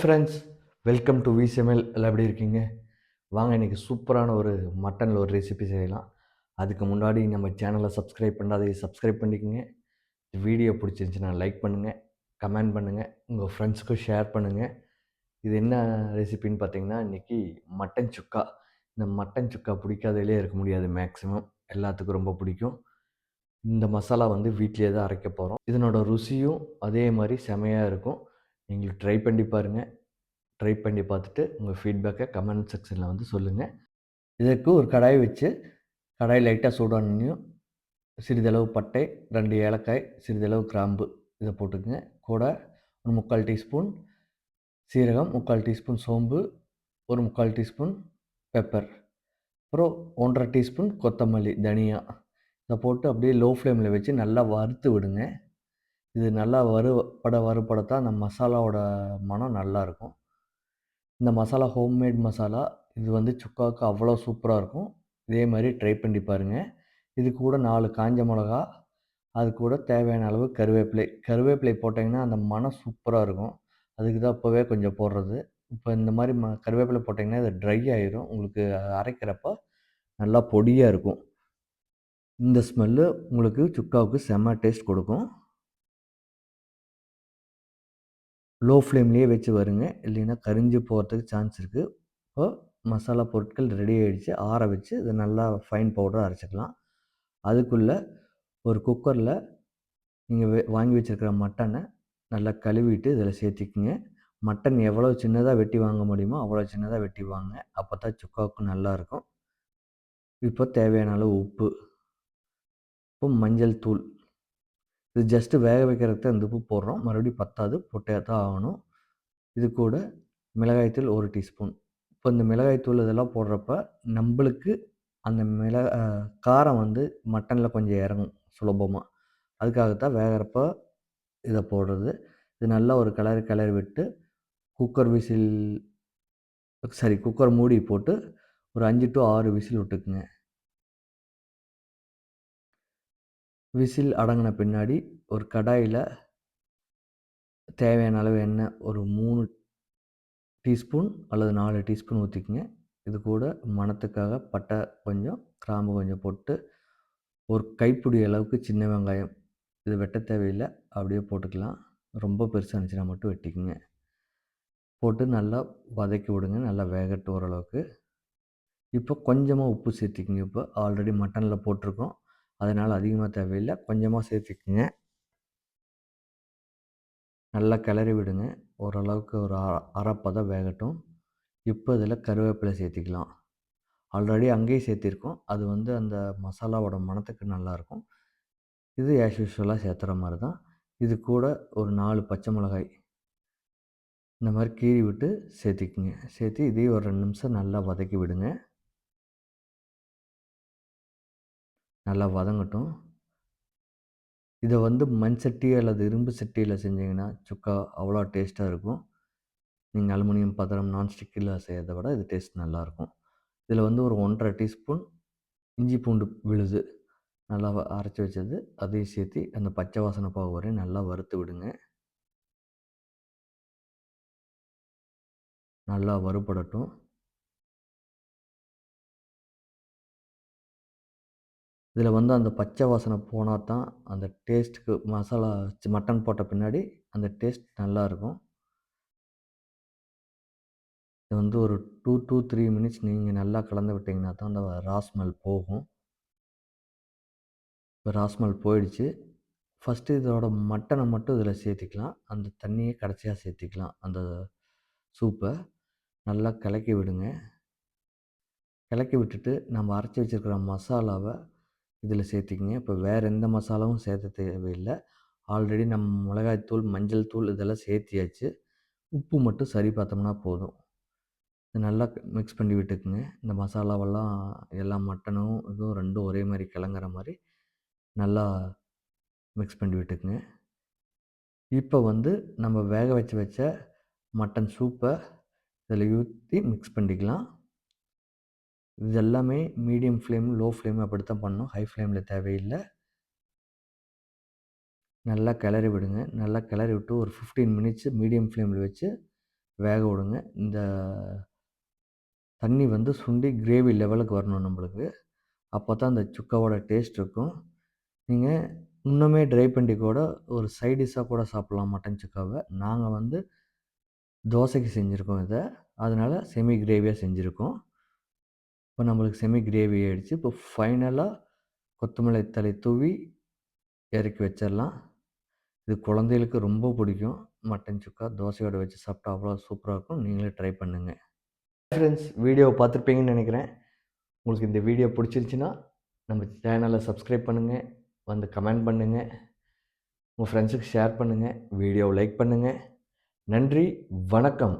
Friends welcome to விசிஎம்எல் எல்லாம் எப்படி இருக்கீங்க? வாங்க இன்றைக்கி சூப்பரான ஒரு மட்டனில் ஒரு ரெசிபி செய்யலாம். அதுக்கு முன்னாடி நம்ம சேனலை சப்ஸ்கிரைப் பண்ணாதே சப்ஸ்கிரைப் பண்ணிக்கோங்க. வீடியோ பிடிச்சிருந்துச்சுன்னா லைக் பண்ணுங்கள் கமெண்ட் பண்ணுங்கள் உங்கள் ஃப்ரெண்ட்ஸுக்கும் ஷேர் பண்ணுங்கள் இது என்ன ரெசிபின்னு பார்த்தீங்கன்னா இன்றைக்கி மட்டன் சுக்கா. இந்த மட்டன் சுக்கா பிடிக்காதலே இருக்க முடியாது மேக்ஸிமம் எல்லாத்துக்கும் ரொம்ப பிடிக்கும். இந்த மசாலா வந்து வீட்டிலே தான் அரைக்க போகிறோம் இதனோட ருசியும் அதே மாதிரி செமையாக இருக்கும். நீங்களும் ட்ரை பண்ணி பாருங்கள் ட்ரை பண்ணி பார்த்துட்டு உங்கள் ஃபீட்பேக்கை கமெண்ட் செக்ஷனில் வந்து சொல்லுங்கள் இதற்கு ஒரு கடாய் வச்சு கடாய் லைட்டாக சூடானியும் சிறிதளவு பட்டை ரெண்டு ஏலக்காய் சிறிதளவு கிராம்பு இதை போட்டுக்குங்க. கூட ஒரு முக்கால் டீஸ்பூன் சீரகம் முக்கால் டீஸ்பூன் சோம்பு ஒரு முக்கால் டீஸ்பூன் பெப்பர் அப்புறம் ஒன்றரை டீஸ்பூன் கொத்தமல்லி தனியா இதை போட்டு அப்படியே லோ ஃப்ளேமில் வச்சு நல்லா வறுத்து விடுங்க. இது நல்லா வறுபட வறுபடத்தான் அந்த மசாலாவோட மனம் நல்லாயிருக்கும் இந்த மசாலா ஹோம்மேட் மசாலா இது வந்து சுக்காவுக்கு அவ்வளோ சூப்பராக இருக்கும். இதே மாதிரி ட்ரை பண்ணி பாருங்கள் இது கூட நாலு காஞ்ச மிளகா அது கூட தேவையான அளவு கருவேப்பிலை. கருவேப்பிலை போட்டிங்கன்னா அந்த மனம் சூப்பராக இருக்கும். அதுக்கு தான் இப்போவே கொஞ்சம் போடுறது. இப்போ இந்த மாதிரி ம கருவேப்பிலை போட்டிங்கன்னா இது ட்ரை ஆகிரும் உங்களுக்கு அரைக்கிறப்ப நல்லா பொடியாக இருக்கும். இந்த ஸ்மெல்லு உங்களுக்கு சுக்காவுக்கு செம்ம டேஸ்ட் கொடுக்கும். லோ ஃப்ளேம்லேயே வச்சு வருங்க. இல்லைன்னா கரிஞ்சு போகிறதுக்கு சான்ஸ் இருக்குது இப்போ மசாலா பொருட்கள் ரெடி ஆகிடுச்சு ஆற வச்சு இதை நல்லா ஃபைன் பவுடராக அரைச்சிக்கலாம். அதுக்குள்ளே ஒரு குக்கரில் நீங்கள் வாங்கி வச்சுருக்கிற மட்டனை நல்லா கழுவிட்டு இதில் சேர்த்திக்கிங்க. மட்டன் எவ்வளோ சின்னதாக வெட்டி வாங்க முடியுமோ அவ்வளோ சின்னதாக வெட்டி வாங்க. அப்போ தான் சுக்காவுக்கு நல்லாயிருக்கும் இப்போ தேவையான அளவு உப்பு. இப்போ மஞ்சள் தூள். இது ஜஸ்ட்டு வேக வைக்கிறதுக்கு தான் இந்த உப்பு போடுறோம். மறுபடியும் பத்தாது பொட்டையாக தான் ஆகணும். இது கூட மிளகாய்த்தூள் ஒரு டீஸ்பூன். இப்போ இந்த மிளகாய்த்தூள் இதெல்லாம் போடுறப்ப நம்மளுக்கு அந்த மிள காரம் வந்து மட்டனில் கொஞ்சம் இறங்கும் சுலபமாக அதுக்காகத்தான் வேகிறப்ப இதை போடுறது. இது நல்லா ஒரு கிளறி கிளறி விட்டு குக்கர் விசில் சரி குக்கர் மூடி போட்டு ஒரு அஞ்சு டு ஆறு விசில் விட்டுக்குங்க. விசில் அடங்கின பின்னாடி ஒரு கடாயில் தேவையான அளவு எண்ணெய் ஒரு மூணு டீஸ்பூன் அல்லது நாலு டீஸ்பூன் ஊற்றிக்கிங்க இது கூட மணத்துக்காக பட்டை கொஞ்சம் கிராம்பு கொஞ்சம் போட்டு ஒரு கைப்பிடி அளவுக்கு சின்ன வெங்காயம். இது வெட்ட தேவையில்லை. அப்படியே போட்டுக்கலாம். ரொம்ப பெருசாக இருந்துச்சுன்னா மட்டும் வெட்டிக்குங்க. போட்டு நல்லா வதக்கி விடுங்க. நல்லா வேகட்டு ஓரளவுக்கு. இப்போ கொஞ்சமாக உப்பு சேர்த்திக்கிங்க. இப்போ ஆல்ரெடி மட்டனில் போட்டிருக்கோம். அதனால் அதிகமாக தேவையில்லை. கொஞ்சமாக சேர்த்துக்குங்க. நல்லா கிளறி விடுங்க. ஓரளவுக்கு ஒரு அரைப்பதம் வேகட்டும். இப்போ இதில் கருவேப்பிலை சேர்த்திக்கலாம். ஆல்ரெடி அங்கேயே சேர்த்திருக்கோம். அது வந்து அந்த மசாலாவோட மணத்துக்கு நல்லாயிருக்கும். இது ஆஸ் யூஸ்வலாக சேர்த்துற மாதிரி தான் இது கூட ஒரு நாலு பச்சை மிளகாய் இந்த மாதிரி கீறி விட்டு சேர்த்திக்குங்க. சேர்த்து இதையும் ஒரு ரெண்டு நிமிஷம் நல்லா வதக்கி விடுங்க. நல்லா வதங்கட்டும். இதை வந்து மண் சட்டி அல்லது இரும்பு சட்டியில் செஞ்சிங்கன்னா சுக்கா அவ்வளோ டேஸ்ட்டாக இருக்கும். நீங்கள் அலுமினியம் பாத்திரம் நான்ஸ்டிக்கில் செய்கிறத விட இது டேஸ்ட் நல்லாயிருக்கும் இதில் வந்து ஒரு ஒன்றரை டீஸ்பூன் இஞ்சி பூண்டு விழுது நல்லா அரைச்சி வச்சது. அதையும் சேர்த்து அந்த பச்சை வாசனை போக வரையும் நல்லா வறுத்து விடுங்க. நல்லா வறுபடட்டும். இதில் வந்து அந்த பச்சை வாசனை போனால் தான் அந்த டேஸ்ட்டுக்கு மசாலா மட்டன் போட்ட பின்னாடி அந்த டேஸ்ட் நல்லாயிருக்கும். இது வந்து ஒரு டூ டூ த்ரீ மினிட்ஸ் நீங்கள் நல்லா கலந்து விட்டிங்கன்னா தான் அந்த ராஸ்மல் போகும். இப்போ ராஸ்மல் போயிடுச்சு. ஃபஸ்ட்டு இதோட மட்டனை மட்டும் இதில் சேர்த்திக்கலாம். அந்த தண்ணியை கடைசியாக சேர்த்திக்கலாம். அந்த சூப்பை நல்லா கலக்கி விடுங்க. கலக்கி விட்டுட்டு நம்ம அரைச்சி வச்சுருக்கிற மசாலாவை இதில் சேர்த்திக்கிங்க. இப்போ வேறு எந்த மசாலாவும் சேர்த்த தேவையில்லை. ஆல்ரெடி நம்ம மிளகாய்த்தூள் மஞ்சள் தூள் இதெல்லாம் சேர்த்தியாச்சு. உப்பு மட்டும் சரி பார்த்தோம்னா போதும். நல்லா மிக்ஸ் பண்ணி விட்டுக்குங்க. இந்த மசாலாவெல்லாம் எல்லா மட்டனும் இதுவும் ரெண்டும் ஒரே மாதிரி கிளங்குற மாதிரி நல்லா மிக்ஸ் பண்ணி விட்டுக்குங்க. இப்போ வந்து நம்ம வேக வச்சு வச்ச மட்டன் சூப்பை இதில் ஊற்றி மிக்ஸ் பண்ணிக்கலாம். இது எல்லாமே மீடியம் ஃப்ளேம் லோ ஃப்ளேம் அப்படி தான் பண்ணணும் ஹை ஃப்ளேமில் தேவையில்லை. நல்லா கிளறி விடுங்க. நல்லா கிளறி விட்டு ஒரு ஃபிஃப்டீன் மினிட்ஸ் மீடியம் ஃப்ளேமில் வச்சு வேக விடுங்க. இந்த தண்ணி வந்து சுண்டி கிரேவி லெவலுக்கு வரணும் நம்மளுக்கு. அப்போ தான் அந்த சுக்காவோட டேஸ்ட் இருக்கும். நீங்கள் இன்னுமே ட்ரை பண்ணி கூட ஒரு சைடிஷாக கூட சாப்பிட்லாம் மட்டன் சுக்காவை. நாங்கள் வந்து தோசைக்கு செஞ்சுருக்கோம் இதை. அதனால் செமி கிரேவியாக செஞ்சுருக்கோம். இப்போ நம்மளுக்கு செமி கிரேவி ஆகிடுச்சு இப்போ ஃபைனலாக கொத்தமல்லி தலை தூவி இறக்கி வச்சிடலாம். இது குழந்தைகளுக்கு ரொம்ப பிடிக்கும். மட்டன் சுக்கா தோசையோட வச்சு சாப்பிட்டா அவ்வளோ சூப்பராக இருக்கும். நீங்களே ட்ரை பண்ணுங்கள் ஃப்ரெண்ட்ஸ் வீடியோவை பார்த்துருப்பீங்கன்னு நினைக்கிறேன். உங்களுக்கு இந்த வீடியோ பிடிச்சிருந்துச்சின்னா நம்ம சேனலை சப்ஸ்கிரைப் பண்ணுங்கள் வந்து கமெண்ட் பண்ணுங்கள் உங்கள் ஃப்ரெண்ட்ஸுக்கு ஷேர் பண்ணுங்கள் வீடியோவை லைக் பண்ணுங்கள் நன்றி வணக்கம்.